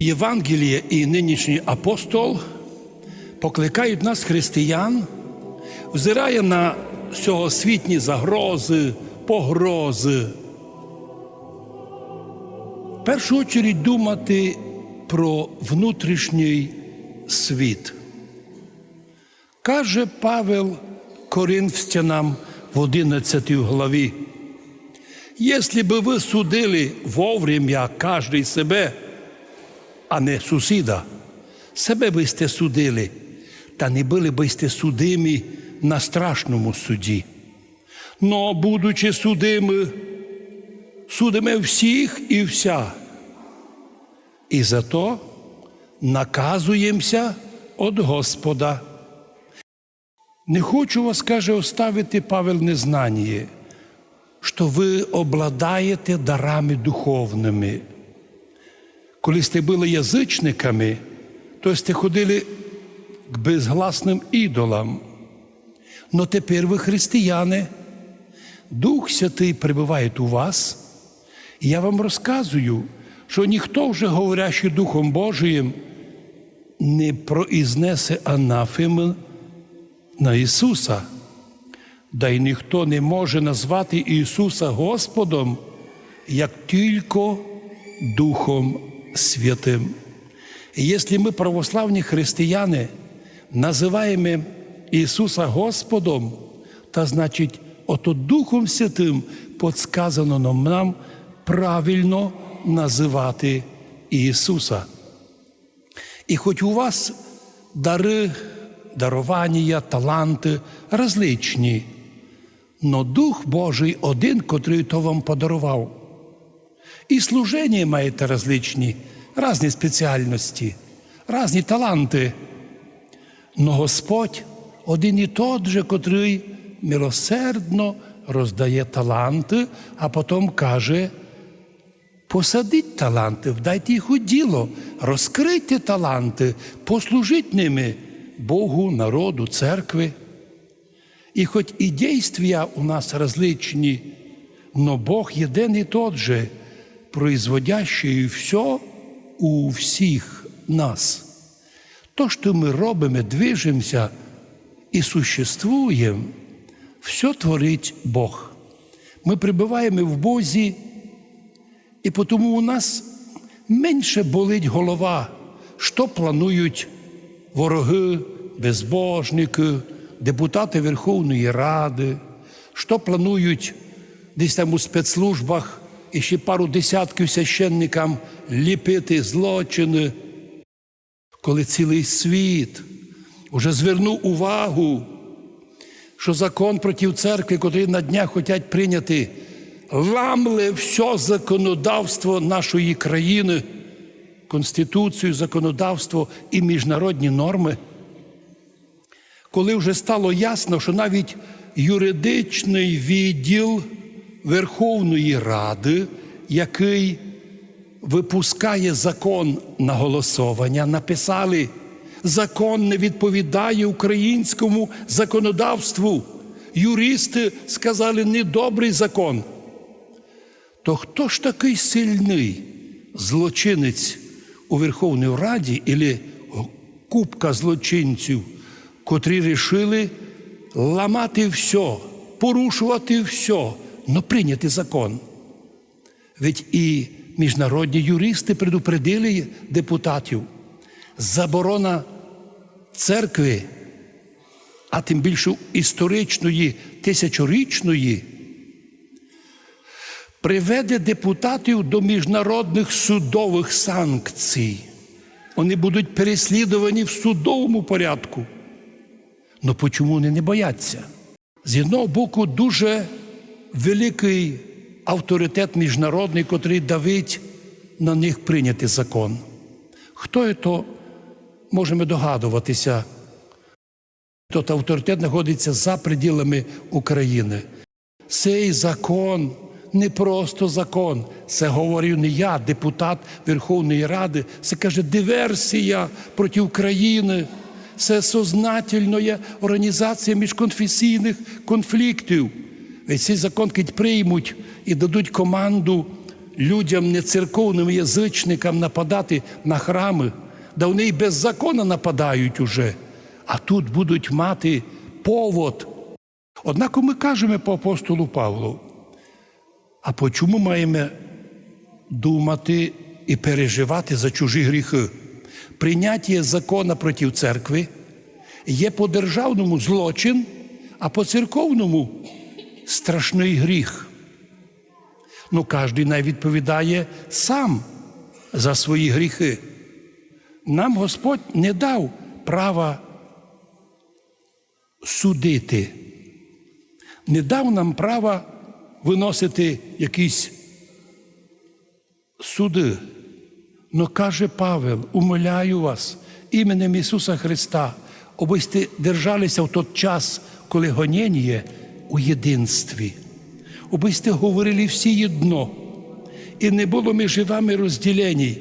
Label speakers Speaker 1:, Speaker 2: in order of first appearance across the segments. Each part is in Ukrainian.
Speaker 1: Євангеліє і нинішній апостол покликають нас, християн, взирає на сьогосвітні загрози, погрози. В першу очередь думати про внутрішній світ. Каже Павел Коринфянам в 11 главі. Если бы вы судили вовремя каждый себе, а не сусіда, себе би сте судили, та не були би сте судимі на страшному суді. Но, будучи судими, судимо всіх і вся. І зато наказуємося від Господа. Не хочу вас, каже, оставити Павел незнання, що ви обладаєте дарами духовними. Коли сте були язичниками, то сте ходили к безгласним ідолам. Но тепер ви християни, Дух Святий перебуває у вас, і я вам розказую, що ніхто вже, говорячи Духом Божиїм, не произнесе анафеми на Ісуса. Да й ніхто не може назвати Ісуса Господом, як тільки Духом Святим. І якщо ми, православні християни, називаємо Ісуса Господом, то значить, ото Духом Святим подсказано нам правильно називати Ісуса. І хоч у вас дари, дарування, таланти различні, но Дух Божий один, котрий то вам подарував. І служення маєте различні, різні спеціальності, різні таланти. Но Господь один і тот же, котрий милосердно роздає таланти, а потім каже, посадіть таланти, вдайте їх у діло, розкрийте таланти, послужіть ними Богу, народу, церкви. І хоч і дійствия у нас различні, но Бог один і тот же, производящий все у всіх нас. То, що ми робимо, движемося і существуємо, все творить Бог. Ми прибуваємо в Бозі, і тому у нас менше болить голова, що планують вороги, безбожники, депутати Верховної Ради, що планують десь там у спецслужбах і ще пару десятків священникам ліпити злочини, коли цілий світ уже звернув увагу, що закон проти церкви, який на днях хочуть прийняти, ламле все законодавство нашої країни, Конституцію, законодавство і міжнародні норми. Коли вже стало ясно, що навіть юридичний відділ Верховної Ради, який випускає закон на голосування, написали, закон не відповідає українському законодавству. Юристи сказали, недобрий закон. То хто ж такий сильний злочинець у Верховній Раді або купка злочинців, котрі рішили ламати все, порушувати все, но прийняти закон? Ведь і міжнародні юристи предупредили депутатів, заборона церкви, а тим більше історичної, тисячорічної, приведе депутатів до міжнародних судових санкцій. Вони будуть переслідувані в судовому порядку. Ну чому вони не бояться? З одного боку, дуже великий авторитет міжнародний, котрий давить на них прийняти закон. Хто то можемо догадуватися? Тот авторитет знаходиться за пределами України. Цей закон не просто закон. Це говорю не я, депутат Верховної Ради. Це каже диверсія проти України. Це сознательна організація міжконфесійних конфліктів. Ведь цей закон, коли приймуть і дадуть команду людям нецерковним язичникам нападати на храми, да вони й без закону нападають уже, а тут будуть мати повод. Однако ми кажемо по апостолу Павлу, а по чому маємо думати і переживати за чужі гріхи? Прийняття закона проти церкви є по державному злочин, а по церковному страшний гріх. Ну, кожен най відповідає сам за свої гріхи. Нам Господь не дав права судити, не дав нам права виносити якісь суди. Но каже Павел, умоляю вас іменем Ісуса Христа, аби сте держалися в той час, коли гоніння є у єдинстві, аби говорили всі єдно, і не було між вами розділені,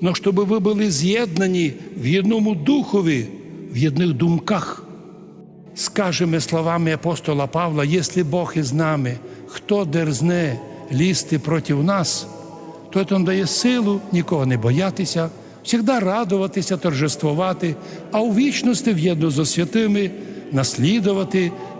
Speaker 1: но щоб ви були з'єднані в одному духові, в одних думках. Скажемо словами апостола Павла, якщо Бог із нами, хто дерзне лізти проти нас, то це дає силу нікого не боятися, завжди радуватися, торжествувати, а у вічності в'єдно зо святими наслідувати